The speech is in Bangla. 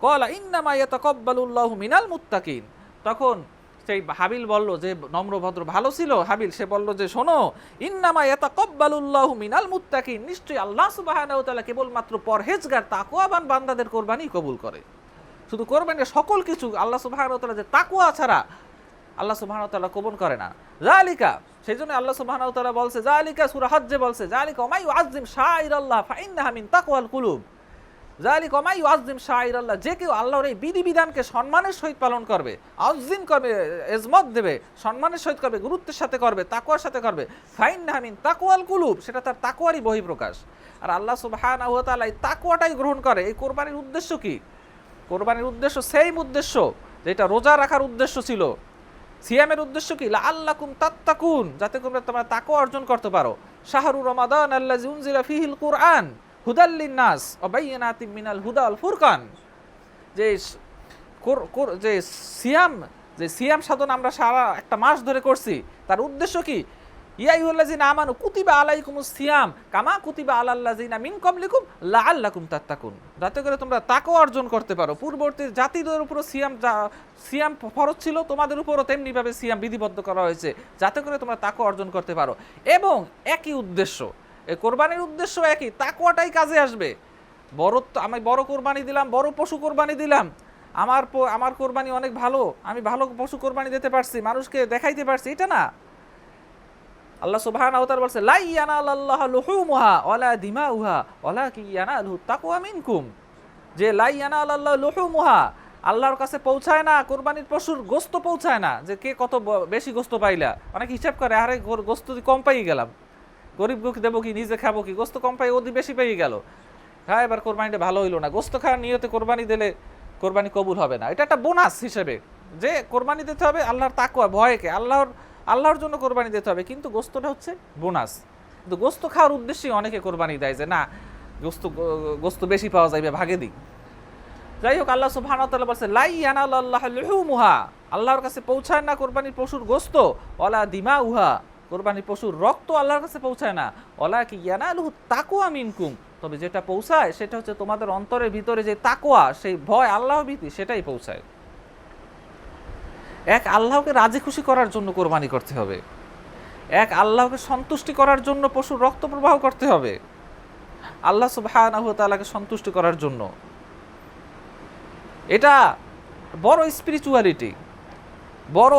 কলা, ইন্নামা ইয়াতাকাব্বালুল্লাহু মিনাল মুত্তাকিন। তখন সেই হাবিল বলল যে নম্রভদ্র ভালো ছিল? হাবিল, সে বলল যে, শোনো, ইন্নামা ইয়াতাকাব্বালুল্লাহু মিনাল মুত্তাকিন। নিশ্চয়ই আল্লাহ সুবহানাহু ওয়া কেবলমাত্র পরহেজগার, তাকওয়াবান বান্দাদের কোরবানি কবুল করে। শুধু কোরবানির সকল কিছু আল্লাহ সুবহানাহু ওয়া যে তাকওয়া ছাড়া আল্লাহ সুবহানাহু ওয়া তাআলা কবুল করে না। জালিকা সেই জন্য আল্লাহ সুবহানাহু ওয়া তাআলা বলছে জালিকা সূরা হজ্জে বলছে জালিকা ওমাই ইউআজ্জিম শাইরাল্লাহ, ফাইন্নাহা মিন তাকওয়াল কুলুব। জালিক ওমাই ইউআজ্জিম শাইরাল্লাহ যে কেউ আল্লাহর এই বিধিবিধানকে সম্মানের সহিত পালন করবে আউজিম করবে, এজমত দেবে, সম্মানের সহিত করবে, গুরুত্বের সাথে করবে তাকুয়ার সাথে করবে ফাইন্নাহা মিন তাকওয়াল কুলুব, সেটা তার তাকুয়ারই বহিঃপ্রকাশ। আর আল্লাহ ওয়া এই তাকুয়াটাই গ্রহণ করে, এই কোরবানির উদ্দেশ্য কি? কোরবানির উদ্দেশ্য সেম উদ্দেশ্য, যেটা রোজা রাখার উদ্দেশ্য ছিল। সিয়ামের উদ্দেশ্য কি? আল্লাকুম তাত্তাকুন, যাতে করে তোমরা তাকও অর্জন করতে পারো। শাহরু রমাদান আল্লাজি উনজিলা ফিহিল কুরআন। হুদাল্লিন নাস অবাইয়ানাতিম মিনাল হুদা আল ফুরকান। যে যে সিয়াম যে সিয়াম সাধন আমরা সারা একটা মাস ধরে করছি, তার উদ্দেশ্য কি? ইয়াইহুল্লাজিনা আমানু কুতিবা আলাইকুমুস সিয়াম কামা কুতিবা আলাল্লাজিনা মিন কবলিকুম লাআল্লাকুম তাত্তাকুন। যাতে করে তোমরা তাকও অর্জন করতে পারো। পূর্ববর্তী জাতিদের উপরও সিয়াম সিয়াম ফরজ ছিল, তোমাদের উপরও তেমনিভাবে সিয়াম বিধিবদ্ধ করা হয়েছে। যাতে করে তোমরা তাকও অর্জন করতে পারো। এবং একই উদ্দেশ্য এই কোরবানির উদ্দেশ্য একই, তাকওয়াটাই কাজে আসবে। বড় আমি বড় কোরবানি দিলাম, বড় পশু কোরবানি দিলাম। আমার আমার কোরবানি অনেক ভালো, আমি ভালো পশু কোরবানি দিতে পারছি, মানুষকে দেখাইতে পারছি, এটা না। আল্লাহ সুবহানাহু ওয়া তাআলা বলছে লা ইয়ানালাল্লাহু লুহুমুহা ওয়ালা দিমাউহা, ওয়ালাকি ইয়ানালুহু তাকওয়া মিনকুম। যে লা ইয়ানালাল্লাহু লুহুমুহা, আল্লাহর কাছে পৌঁছায় না, কোরবানির পশুর গোস্ত পৌঁছায় না, যে কে কত বেশি গোস্ত পাইলা। অনেক হিসাব করে, আরে গোস্ত কম পাই গেলাম। গরিব গুক দেবো কি, নিজে খাব কি? গোস্ত কম পাই ওদি বেশি পেয়ে গেল। হ্যাঁ এবার কোরবানিটা ভালো হইল না। গোস্ত খাওয়ার নিয়তে কোরবানি দিলে কোরবানি কবুল হবে না। এটা একটা বোনাস হিসেবে। যে কোরবানি দিতে হবে আল্লাহর তাকুয়া ভয়কে। আল্লাহর আল্লাহর জন্য কোরবানি দিতে হবে। কিন্তু গোস্তটা হচ্ছে বোনাস। কিন্তু গোস্ত খাওয়ার উদ্দেশ্যেই অনেকে কোরবানি দেয় যে, না, গোস্ত গোস্ত বেশি পাওয়া যাবে ভাগে দিক যাই হোক, আল্লাহ তাআলা বলছে, লাই ইয়ানাল্লাহ লুহুমুহা। আল্লাহর কাছে পৌঁছায় না কোরবানির পশুর গোস্ত, ওয়ালা দিমাউহা। কোরবানির পশুর রক্ত আল্লাহর কাছে পৌঁছায় না। ওলা কি ইয়ানালুহু তাকওয়া মিনকুম। তবে যেটা পৌঁছায়, সেটা হচ্ছে তোমাদের অন্তরের ভিতরে যে তাকওয়া সেই ভয়, আল্লাহ ভীতি, সেটাই পৌঁছায়। এক, আল্লাহকে রাজি খুশি করার জন্য কোরবানি করতে হবে। এক, আল্লাহকে সন্তুষ্টি করার জন্য পশুর রক্ত প্রবাহ করতে হবে। আল্লাহ তাআলাকে সন্তুষ্টি করার জন্য। এটা বড় স্পিরিচুয়ালিটি বড়